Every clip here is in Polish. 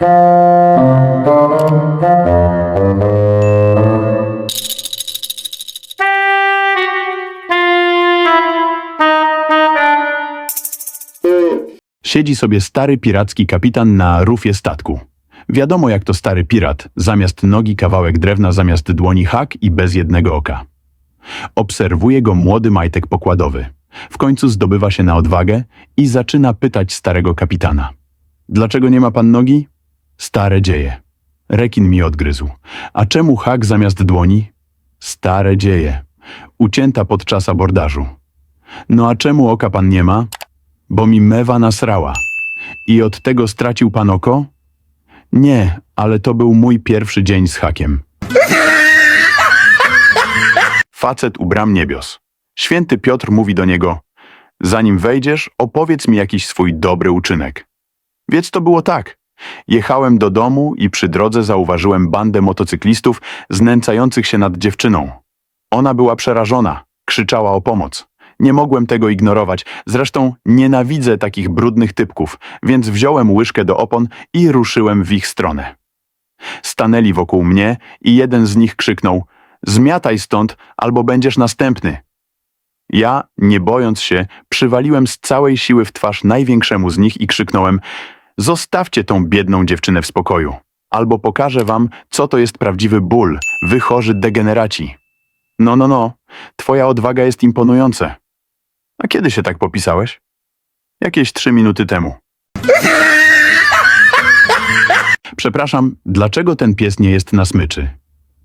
Siedzi sobie stary piracki kapitan na rufie statku. Wiadomo jak to stary pirat, zamiast nogi kawałek drewna, zamiast dłoni hak i bez jednego oka. Obserwuje go młody majtek pokładowy. W końcu zdobywa się na odwagę i zaczyna pytać starego kapitana. Dlaczego nie ma pan nogi? Stare dzieje. Rekin mi odgryzł. A czemu hak zamiast dłoni? Stare dzieje. Ucięta podczas abordażu. No a czemu oka pan nie ma? Bo mi mewa nasrała. I od tego stracił pan oko? Nie, ale to był mój pierwszy dzień z hakiem. Facet u bram niebios. Święty Piotr mówi do niego: Zanim wejdziesz, opowiedz mi jakiś swój dobry uczynek. Więc to było tak. Jechałem do domu i przy drodze zauważyłem bandę motocyklistów znęcających się nad dziewczyną. Ona była przerażona, krzyczała o pomoc. Nie mogłem tego ignorować, zresztą nienawidzę takich brudnych typków, więc wziąłem łyżkę do opon i ruszyłem w ich stronę. Stanęli wokół mnie i jeden z nich krzyknął: Zmiataj stąd, albo będziesz następny. Ja, nie bojąc się, przywaliłem z całej siły w twarz największemu z nich i krzyknąłem: Zostawcie tą biedną dziewczynę w spokoju, albo pokażę wam, co to jest prawdziwy ból, wy chorzy degeneraci. No, no, no, twoja odwaga jest imponująca. A kiedy się tak popisałeś? Jakieś trzy minuty temu. Przepraszam, dlaczego ten pies nie jest na smyczy?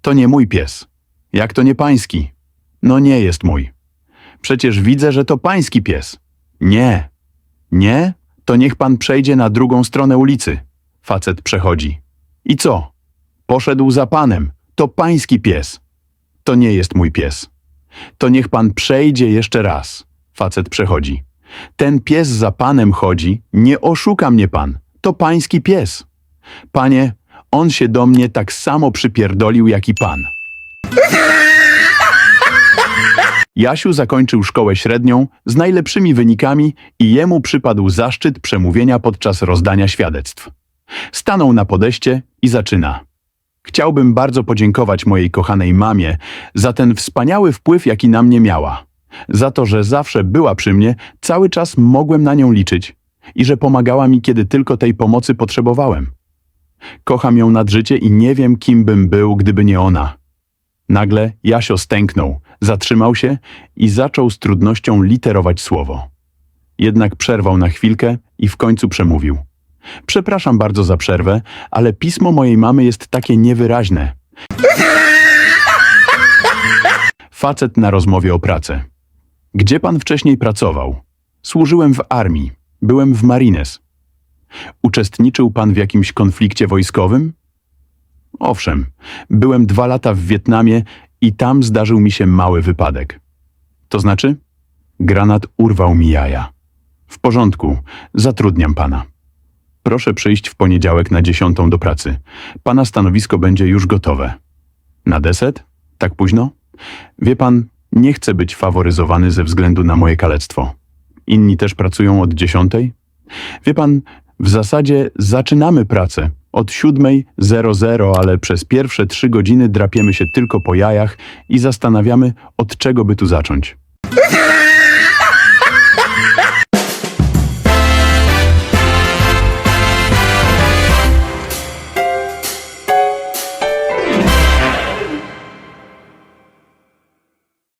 To nie mój pies. Jak to nie pański? No nie jest mój. Przecież widzę, że to pański pies. Nie. Nie? To niech pan przejdzie na drugą stronę ulicy. Facet przechodzi. I co? Poszedł za panem. To pański pies. To nie jest mój pies. To niech pan przejdzie jeszcze raz. Facet przechodzi. Ten pies za panem chodzi, nie oszuka mnie pan. To pański pies. Panie, on się do mnie tak samo przypierdolił jak i pan. Jasiu zakończył szkołę średnią z najlepszymi wynikami i jemu przypadł zaszczyt przemówienia podczas rozdania świadectw. Stanął na podejście i zaczyna. Chciałbym bardzo podziękować mojej kochanej mamie za ten wspaniały wpływ, jaki na mnie miała. Za to, że zawsze była przy mnie, cały czas mogłem na nią liczyć i że pomagała mi, kiedy tylko tej pomocy potrzebowałem. Kocham ją nad życie i nie wiem, kim bym był, gdyby nie ona. Nagle Jasio stęknął, zatrzymał się i zaczął z trudnością literować słowo. Jednak przerwał na chwilkę i w końcu przemówił. Przepraszam bardzo za przerwę, ale pismo mojej mamy jest takie niewyraźne. Facet na rozmowie o pracę. Gdzie pan wcześniej pracował? Służyłem w armii. Byłem w marines. Uczestniczył pan w jakimś konflikcie wojskowym? Owszem, byłem dwa lata w Wietnamie i tam zdarzył mi się mały wypadek. To znaczy? Granat urwał mi jaja. W porządku, zatrudniam pana. Proszę przyjść w poniedziałek na dziesiątą do pracy. Pana stanowisko będzie już gotowe. Na deset? Tak późno? Wie pan, nie chcę być faworyzowany ze względu na moje kalectwo. Inni też pracują od dziesiątej? Wie pan, w zasadzie zaczynamy pracę od siódmej zero zero, ale przez pierwsze trzy godziny drapiemy się tylko po jajach i zastanawiamy, od czego by tu zacząć.